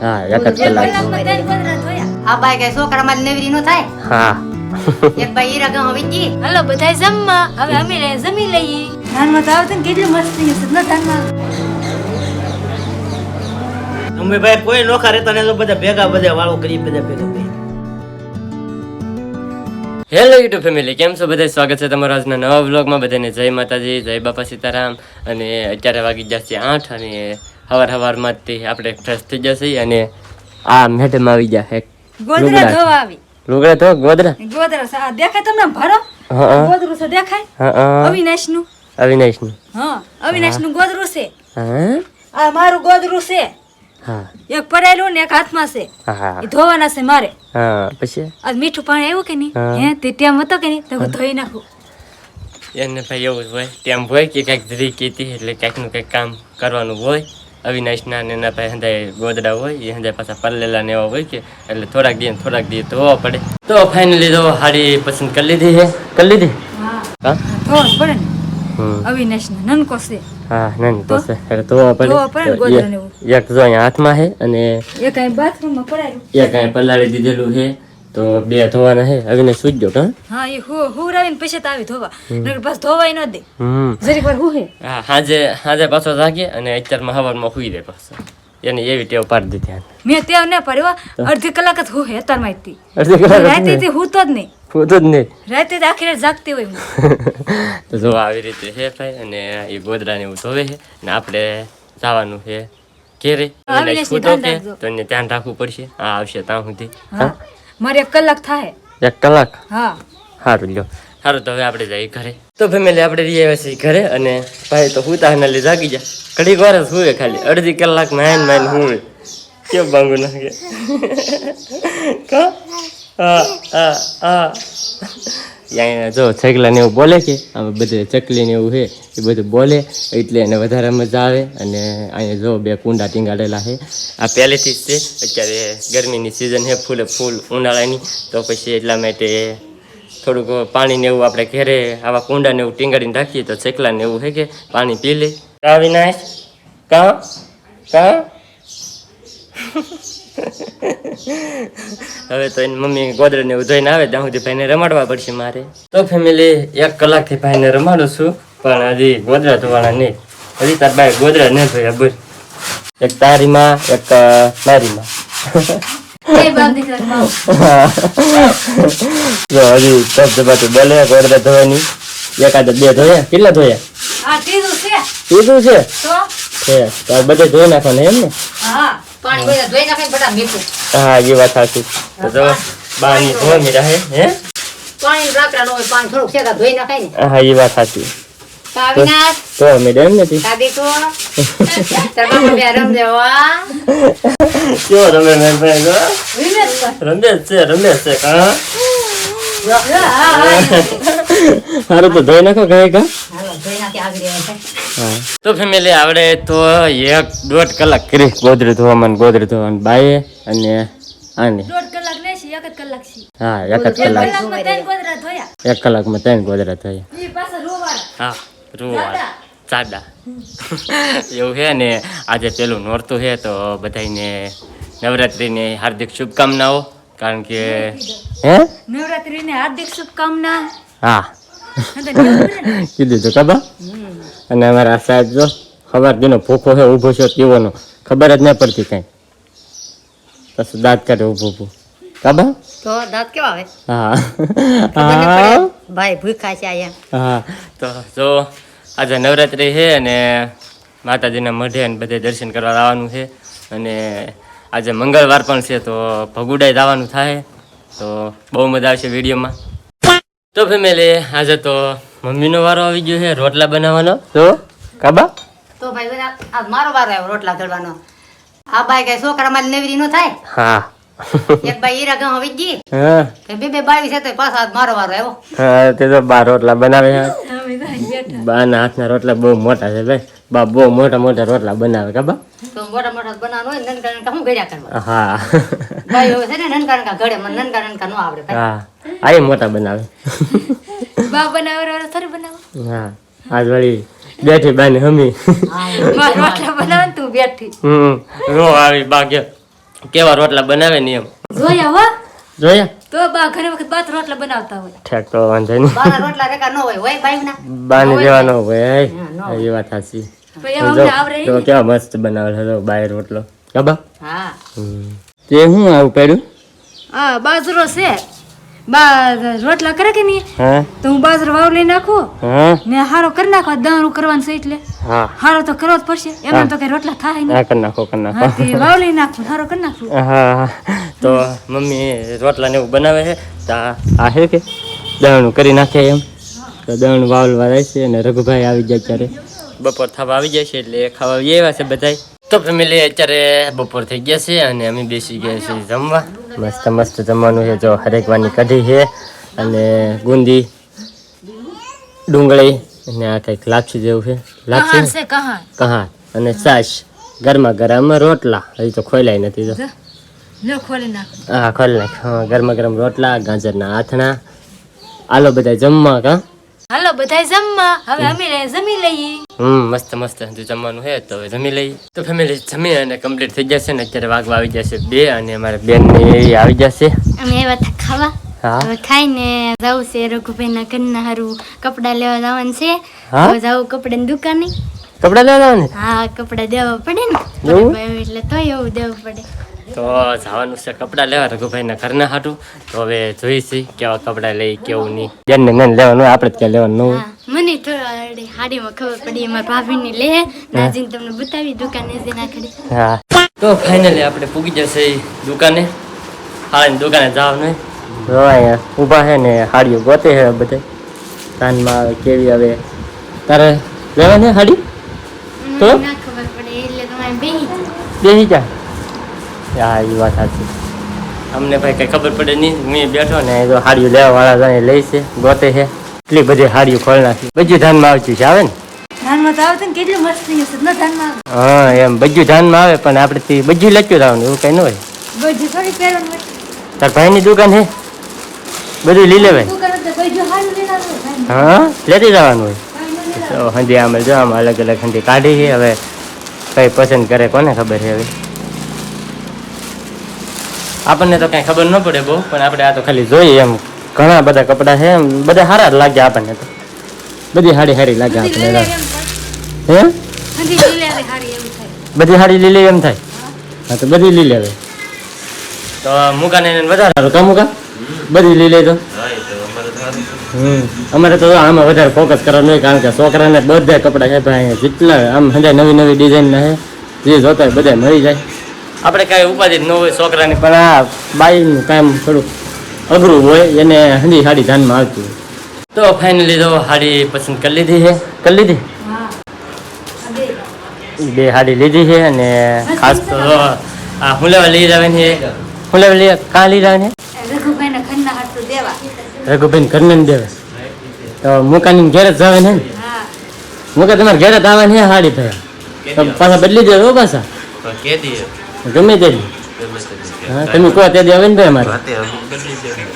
હા એક બાઈ કઈ છોકરા માં નેવરી નો થાય હા એક ભાઈ હીરા ગામ વીજી હાલો બધાય જમવા હવે અમે જમી લઈએ ધાનમાં તો આવતું કેટલી મસ્ત છે ન ધાનમાં અમે ભાઈ કોઈ નોખા રહેતા ને બધા ભેગા બધા વાળો કરી બધા ભેગા. ભાઈ હેલો યુટ્યુબ ફેમિલી કેમ છો? બધા સ્વાગત છે તમારા આજના નવા વ્લોગમાં. બધાને જય માતાજી જય બાપા સીતારામ. અને અત્યારે વાગી જશે આઠ અને હવાર હવારમાં જ આપણે ફ્રેશ થઈ જશે અને આ મેટમાં આવી ગયા ગોદરા ધોવા આવી. લુગડા તો ગોદરા? ગોદરા સા દેખાય તમને ભરો? ગોદરું છે દેખાય? હા હા. અવિનાશનું અવિનાશનું. હા અવિનાશનું ગોદરું છે. હા? આ મારું ગોદરું છે. હા. એક પડેલું ને એક હાથમાં છે. હા ધોવાના છે મારે. હા. પછી? આજ મીઠું પાણી આવ્યું કે નહીં? હે. તે ટેમ હતો કે નહીં? તો હું ધોઈ નાખું. એને ભાઈ એવું હોય. ટેમ હોય કે કંઈક ધરી કીધી એટલે કંઈકનું કંઈક કામ કરવાનું હોય. અવિનાશના ને એના ભાઈ હંધાય ગોદડા હોય એ હંધાય પાછા પલેલા ને એવા હોય કે એટલે થોડાક દી ને થોડાક દિવસ ધોવા પડે. તો ફાઇનલી તો હાડી પસંદ કરી લીધી છે કરી લીધી? હા. હા? ધોવા પડે ને. અવિનાશ નનકો છે હા એટલે ગોદડાને એવું. એક- જો અહીંયા હાથમાં છે અને એક અહીં બાથરૂમમાં પડાયું એક અહીંયા પલાળી દીધેલું છે. તો બે ધોવાના છે. અવિનાશ સૂજ્યો હા? હા એ હું હુરાવીને પછી તો આવી ધોવા. નકર બસ ધોવાય ન દે. હમ. જરીક વાર હું હે હા સાંજે સાંજે પાછો જાગે અને અત્યારમાં સવારમાં સુઈ દે પાછો. એને એવી ટેવ પાડી દીધી મેં તેવ ન પડ્યો અડધી કલાક જ હું હે તાર માહિતી. અડધી કલાક હું તો જ નહીં. હું જ નહીં. રાતે તો આખી રાત જાગતી હોય તો જો આવી રીતે છે ભાઈ અને એ ગોદરાને એવું ધોવે છે અને આપણે જવાનું છે ઘેરે. છૂટો કે. તો એને ધ્યાન રાખવું પડશે. હા આવશે ત્યાં સુધી. મારે એક કલાક થાય. એક કલાક? હા. સારું લ્યો. સારું તો હવે આપણે જઈએ ઘરે. તો ફેમિલી આપણે રહી આવ્યા છીએ ઘરે અને ભાઈ તો હું તાને લઈ જાગી જા ઘડીક વાર જ હુએ ખાલી. અડધી કલાક માઇન માઇન હું કેમ બાંગુ નાખે. કા? જો છેકલા ને એવું બોલે કે, આમાં બધે ચકલી ને એવું છે, એ બધું બોલે, એટલે એને વધારે મજા આવે. અને અહીંયા જો બે કુંડા ટીંગાડેલા છે. આ પહેલેથી જ છે, અત્યારે ગરમીની સિઝન છે, ફૂલે ફૂલ ઉનાળાની. તો પછી એટલા માટે થોડુંક પાણી ને એવું આપણે ઘેરે આવા કુંડા ને એવું ટીંગાડીને રાખીએ, તો ચકલા ને એવું છે કે, પાણી પી લે. કા વિનાશ? કા? કા? હવે તો એની મમ્મી ગોદરે ને આવે ત્યાં સુધી ભાઈને રમાડવા પડશે મારે. તો ફેમિલી એક કલાકથી ભાઈને રમાડું છું પણ હજી ગોદરા ધોવાના નહીં. હજી તાર ભાઈ ગોદરા નહીં ધોયા બોલ. એક તારીમાં એક મારીમાં હજી ધબ ધબાટી બોલે ગોદરા ધોવાની. એકાદ બે ધોયા કેટલા ધોયા? છે. કીધું છે? આ બધે ધોઈ નાખવાના એમ ને? હા. પાણી ધોઈ મીઠું હા એ વાત સાચી. તો બાની ધોવાની રહે હે પાણી રાખડા નો પાણી થોડુંક છે ધોઈ નાખાય ને. હા એ વાત સાચી. કા મેડમ નથી. કા કેવો મેં ભાઈ ગો રમેશ છે. રમેશ છે હા. હા, હા, હા. સારું તો ધોઈ નાખો ગયે કા તો ફેમિલી આવડે તો એક દોઢ કલાક કરી. ગોદરી ધોવામાં ગોદરી ધોવાનું બાઈએ અને આને. હા એક જ કલાક. ત્રણ ગોદરા એક કલાકમાં ત્રણ ગોદરા થયા ઈ પાછા રોવાળા. હા રૂવાળા. ચાડા એવું છે ને આજે પેલું નોરતું છે તો બધાને નવરાત્રિની હાર્દિક શુભકામનાઓ. કારણ કે હે? નવરાત્રીની હાર્દિક શુભકામના. હા. ને. કીધું તો ખબર? અને અમારા સાહેબ જો ખબર દીનો ભૂખો છે ઊભો છે કેવોનો ખબર જ નહીં પડતી કાંઈ. પછી દાંત કાઢે ઊભું ઊભું. કબા તો દાંત કેવા આવે? હા. ખબર નહીં હા. પડે. ભાઈ ભૂખા છે આયા હા. તો જો આજે નવરાત્રિ છે અને માતાજીના મઢે અને બધે દર્શન કરવા આવવાનું છે. અને આજે મંગળવાર પણ છે તો ભગુડાઈ જવાનું થાય. તો બહુ મજા આવશે વિડીયોમાં. તો ફેમિલી આજે તો મમ્મીનો વારો આવી ગયો છે રોટલા બનાવવાનો. તો? કાબા? તો ભાઈ આ મારો વારો આવ્યો રોટલા ઘડવાનો આ ભાઈ કઈ છોકરા માં નેવરી નો થાય? હા. એક ભાઈ ઈરા ગામ ગઈ. હા. કે બે બે બાવી છે તો પાછો આજ મારો વારો આવ્યો. હા તે તો બાર રોટલા બનાવે છે. બાના હાથના રોટલા બહુ મોટા છે ભાઈ. બા બહુ મોટા મોટા રોટલા બનાવે કાબા તો મોટા મોટા બનાવવાનો હોય ને નનકા નનકા હું ઘડ્યા કરવા? હા. ભાઈ હવે છે ને નનકા નનકા ઘડે મને નનકા નનકા નો આવડે હા. આય મોટા બનાવે. બા બનાવે થોડી બનાવો. હા. આજ વળી બેઠી બાની હમી. રોટલા બનાવે તું બેઠી. હમ. રો આવી બા કે કેવા રોટલા બનાવે ને એમ? જોયા હો? જોયા? તો બા ઘણી વખત બાત રોટલા બનાવતા હોય. ઠેક તો વાંધો નહીં. બાના રોટલા રેકા ન હોય હોય બાયુના બાને જેવાનો હોય એ વાત સાચી. તો મસ્ત બાય રોટલો. ખબર હા. તે હું આવું કર્યું? હા બાજરો છે. બા રોટલા કરે કે નહીં? હા. તો હું બાજરો વાવ લઈ નાખું. હા. ને હારો કરી નાખો દાણું કરવાનું છે એટલે. હા. હારો તો કરવો જ પડશે. એમાં તો કઈ રોટલા થાય નહીં. કરી નાખો કરી નાખો. વાવ લઈ નાખું હારો કરી નાખું. હા તો મમ્મી રોટલા ને એવું બનાવે છે. તો આ છે કે? દાણું કરી નાખે એમ. તો દળનું વાવલવા રહેશે અને રઘુભાઈ આવી જાય ત્યારે બપોર થવા આવી છે એટલે ખાવા આવી આવ્યા છે બધાય. તો ફેમિલી અત્યારે બપોર થઈ ગયા છે અને અમે બેસી ગયા છીએ જમવા. મસ્ત મસ્ત જમવાનું છે. જો હરેકવાની કઢી છે અને ગુંદી ડુંગળી અને આ કંઈક લાપસી જેવું છે. લાપસી કહા અને છાશ. ગરમા ગરમ રોટલા. હજી તો ખોલાય નથી તો હા ખોલ નાખ. હા, ગરમા ગરમ રોટલા ગાજરના આથણા. આલો બધા જમવા કા? હાલો બધા જમવા. હવે અમે જમી લઈએ. હમ મસ્ત મસ્ત. હજુ જમવાનું છે તો જમી લઈ તો ફેમિલી જમી અને કમ્પ્લીટ થઈ જશે ને અત્યારે વાગવા આવી જશે બે અને અમારે બેન ને આવી જશે. અમે એવા ખાવા. હા? ખાઈને જવું છે રઘુભાઈના ઘરના હારું કપડા લેવા જવાનું છે. જવું કપડા ની દુકાને. કપડા લેવા જવાનું હા કપડા દેવા પડે ને. એટલે તો એવું દેવું પડે. તો જવાનું છે કપડાં લેવા રઘુભાઈના ઘરના હાટું. તો હવે જોઈશી કેવા કપડાં લઈ કેવું નહીં. બેન ને લેવાનું આપડે આપણે જ ક્યાં લેવાનું ન હાડીમાં ખબર પડી અમારા ભાભીને લે. નાજીને તમને બતાવી દુકાને જે આખડી હા. તો ફાઇનલી આપણે પૂગી જશે દુકાને. હાડીની દુકાને જાવ નહીં. જો અહીંયા ઊભા હે ને હાડીઓ ગોતે હે બધે. કાનમાં આવે કેવી આવે. તારે લેવાની હાડી? તો? ખબર પડે એટલે તમારે બેહી. જા. હા એ વાત સાચી. અમને ભાઈ કઈ ખબર પડે નહીં. મેં બેઠો ને એ હાડીઓ લેવા વાળા જાય લઈ છે ગોતે છે એટલી બધી હાડીઓ ખોલ નાખી. બધું ધ્યાનમાં આવતું છે આવે ને? ધાનમાં તો આવતું ને કેટલું મસ્ત થઈ ન ધાનમાં હા એમ બધું ધાનમાં આવે પણ આપણે થી બધું લેતું જવાનું એવું કઈ ન હોય. બધું થોડી પહેરવાનું તાર ભાઈની દુકાન છે બધું લઈ લેવાય. લાવવાનું. હા લેતી જવાનું હોય. હંધી આમાં જો આમ અલગ અલગ હંધી કાઢી છે હવે કઈ પસંદ કરે કોને ખબર છે હવે? આપણને તો કઈ ખબર ન પડે બહુ પણ આપણે આ તો ખાલી જોઈએ એમ. ઘણા બધા કપડાં છે એમ બધા સારા જ લાગે આપણને તો. બધી સાડી સારી લાગે આપણને. હે? બધી લઈ લેવી હારી એવું થાય. બધી સાડી લીલી એમ થાય? હા. તો બધી લીલી આવે. તો મુકાને ને વધારે સારું કા મુકા બધી લીલી લેજો હમ. અમારે તો આમાં વધારે ફોકસ કરવાનું હોય કારણ કે છોકરાને બધા કપડાં છે ભાઈ જેટલા આમ હજાર નવી નવી ડિઝાઇનના છે જે જોતા હોય બધા મળી જાય. આપણે કાંઈ ઉપાધિ ન હોય છોકરાની. પણ આ બાઈનું કામ થોડુંક અઘરું હોય એને હંધી સાડી ધ્યાનમાં આવતી હોય. તો ફાઇનલી તો સાડી પસંદ કરી લીધી છે. કરી લીધી? બે. સાડી લીધી છે અને ખાસ તો આ હું લેવા લઈ જવાની છે. હું લેવા લઈ કાં લઈ જવાની રઘુભાઈના ઘરના હાથ તો દેવા. રઘુભાઈ ઘરને દેવે. તો મુકાની ઘેર જ જવે ને હા. મુકા તમારે ઘેર જ આવવાની સાડી ભાઈ તો? પાછા બદલી દેવો પાછા. ગમે તે દી. હા તમે કહો તે દી આવે ને ભાઈ અમારે?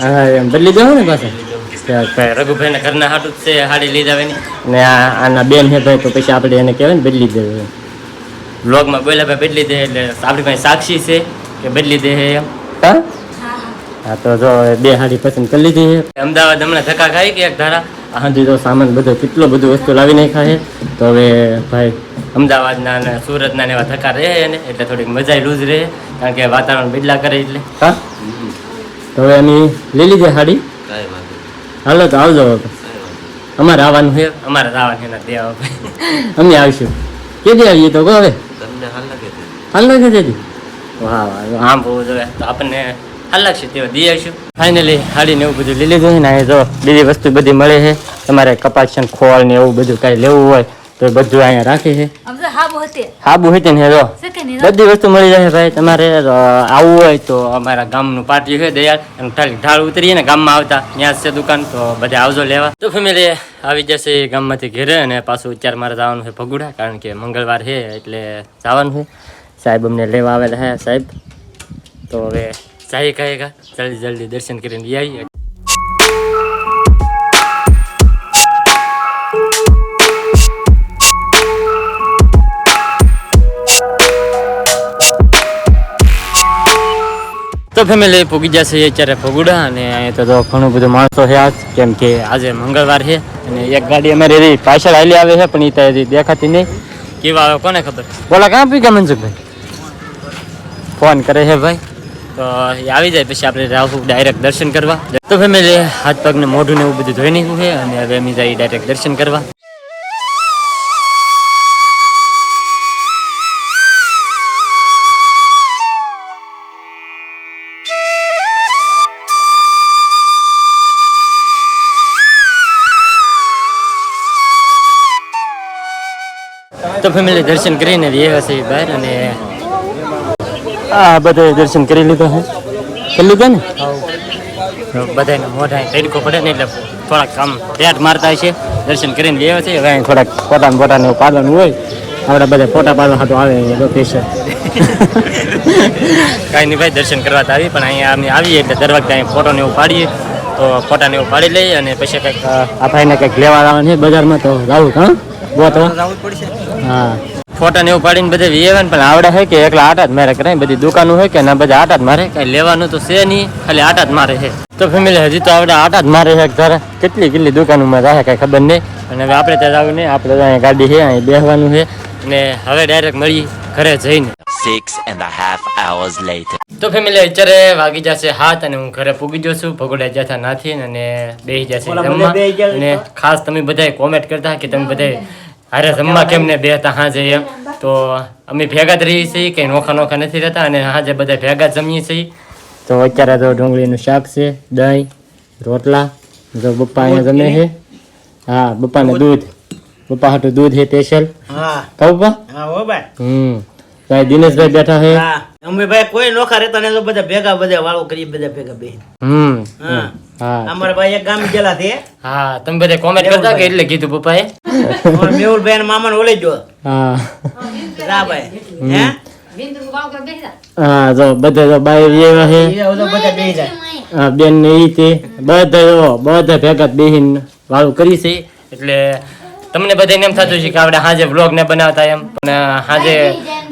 હા એમ. બદલી દેવો ને પાછા. રઘુભાઈ ઘરના હાટું જ છે સાડી લઈ જવાની. ને આ આના બેન હે ભાઈ તો પછી આપણે એને કહેવાય ને બદલી દેવું બ્લોગમાં બોલ્યા ભાઈ બદલી દે એટલે આપણી પાસે સાક્ષી છે કે બદલી દે છે એમ. હા? હા તો જો બે હાડી પસંદ કરી લીધી અમદાવાદ હમણાં ધક્કા ખાઈ કે એક ધારા? આ સુધી તો સામાન બધો કેટલો બધું વસ્તુ લાવી નાખ્યા છે. તો હવે ભાઈ અમદાવાદના અને સુરતના ને એવા થકા રહે ને એટલે થોડીક મજા લૂઝ રહે કારણ કે વાતાવરણ બદલા કરે એટલે. હા? તો હવે અમે લઈ લીધી સાડી હાલો તો આવજો હવે. અમારે આવવાનું છે. અમારે આવવાનું છે એના દેવા અમે આવીશું. કેદી આવીએ તો હવે? તમને હાલ લાગે છે વાહ વાહ આમ બહુ જોઈએ તો આપણને હાલ છે તેવા દઈ આવીશું ફાઇનલી હાડીને એવું બધું લઈ લીધું છે ને અહીંયા જો બીજી વસ્તુ બધી મળે છે. તમારે કપાસ છે ને ખોળ ને એવું બધું કાંઈ લેવું હોય તો બધું અહીંયા રાખે છે. હાબો હતે. હાબુ હતી ને જો બધી વસ્તુ મળી જશે ભાઈ. તમારે આવવું હોય તો અમારા ગામનું પાર્ટી છે દયાળ અને ખાલી ઢાળ ઉતરીએ ને ગામમાં આવતા. ત્યાં છે દુકાન તો બધા આવજો લેવા. તો ફેમિલી આવી જશે ગામમાંથી ઘેરે અને પાછું અત્યારે મારે જવાનું છે ભગુડા કારણ કે મંગળવાર છે એટલે જવાનું છે. સાહેબ અમને લેવા આવેલા છે સાહેબ. તો હવે જાય કહેગા જલ્દી જલ્દી, દર્શન કરીને આવીએ તો ફેમિલી પૂગી જશે અત્યારે ફગુડા અને અહીંયા તો ઘણું બધું માણસો છે આજ, કેમ કે આજે મંગળવાર છે અને એક ગાડી અમારી એવી પાછળ હાલી આવે છે, પણ એ ત્યાં હજી દેખાતી નહીં. કેવા આવે, કોને ખબર? બોલા, કાં પી ગયા મનસુખભાઈ? ફોન કરે છે ભાઈ. તો આવી જાય પછી આપણે રાહુ ડાયરેક્ટ દર્શન કરવા. તો ફેમિલી હાથ પગને મોઢું ને એવું બધું ધોઈ નાખ્યું છે અને હવે અમે જઈએ ડાયરેક્ટ દર્શન કરવા. તો ફેમિલી દર્શન કરીને રહ્યા છે બહાર અને આ બધા દર્શન કરી લીધા છે. કરી લીધા ને? બધાને મોઢા તડકો પડે ને એટલે થોડાક કામ પેટ મારતા છે દર્શન કરીને લેવા છે. હવે થોડાક ફોટા પોતાનું પાલન હોય. આપણે બધા ફોટા પાડવા હાટું આવે લોકેશન કાંઈ નહીં ભાઈ દર્શન કરવા તો આવી પણ અહીંયા અમે આવીએ એટલે દર વખતે અહીં ફોટોને એવું પાડીએ. તો ફોટાને એવું પાડી લઈએ અને પછી કંઈક આ ભાઈને કંઈક લેવા આવવાનું છે બજારમાં તો રાહુલ હા? ગોતો હા. ફોટા ને એવું પાડીને બધે વિયેવાન પણ આવડે છે કે એકલા આટા જ મારે કરાય બધી દુકાનો હોય કે ના બધા આટા જ મારે કઈ લેવાનું તો છે નહીં ખાલી આટા જ મારે છે. તો ફેમિલી હજી તો આવડે આટા જ મારે છે ધારે. કેટલી કેટલી દુકાનોમાં રહે કઈ ખબર નહીં. અને હવે આપણે ત્યાં જવું નહીં આપણે અહીંયા ગાડી છે અહીં બેસવાનું છે. અને હવે ડાયરેક્ટ મળી ઘરે જઈને. Six and a half hours later. તો ફેમિલી અત્યારે વાગી જશે હાથ અને હું ઘરે પૂગી જઉં છું. ભગોડા જતા નથી અને બેસી જશે જમવા. ગયા અને ખાસ તમે બધા કોમેન્ટ કરતા કે તમે બધા હારે જમવા કેમ ને બેહતા હાજે એમ? તો અમે ભેગા જ રહીએ છીએ કંઈ નોખા નોખા નથી રહેતા અને હાજે બધા ભેગા જ જમીએ છીએ. તો અત્યારે તો ડુંગળીનું શાક છે દહીં રોટલા જો બપ્પા અહીંયા જમે છે. હા બપ્પાને દૂધ? બપ્પા હાટું દૂધ છે સ્પેશિયલ હા. કહું બા? હા હો ભાઈ. હમ. ભાઈ દિનેશભાઈ બેઠા છે. અમે ભાઈ કોઈ નોખા રહેતા ને તો બધા ભેગા બધા વાળો કરી બધા ભેગા બે હમ. હા. હા. અમારા ભાઈ એક ગામ ગયેલા છે. હા તમે બધા કોમેન્ટ કરતા કે એટલે કીધું પપ્પાએ મેહુલભાઈ મામા ને ઓલે જો હા. હે? હા જો બધા જો બાય એવા છે એ બધા બધા બે જાય. આ બેન ને ઈ તે. બધા જો બધા ભેગા બેહીન વાળું કરી છે. એટલે તમને બધાને એમ થતું છે કે આપણે હાજે વ્લોગ ને બનાવતા એમ. પણ હાજે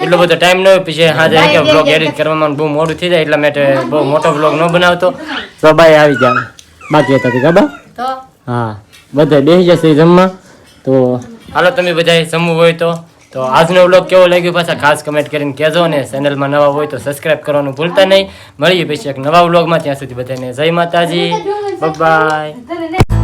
એટલો બધો ટાઈમ ન હોય પછી હાજે કે વ્લોગ એડિટ કરવામાં બહુ મોડું થઈ જાય એટલા માટે બહુ મોટો વ્લોગ ન બનાવતો. તો ભાઈ આવી જાય બાકી હતા તે? બા હા. બધા બેસી જશે જમવા. તો હાલો તમે બધા સમૂહ હોય તો. તો આજનો વ્લોગ કેવો લાગ્યો પાછા ખાસ કમેન્ટ કરીને કહેજો અને ચેનલમાં નવા હોય તો સબસ્ક્રાઇબ કરવાનું ભૂલતા નહીં. મળીએ પછી એક નવા વ્લોગમાં. ત્યાં સુધી બધાને જય માતાજી. બાય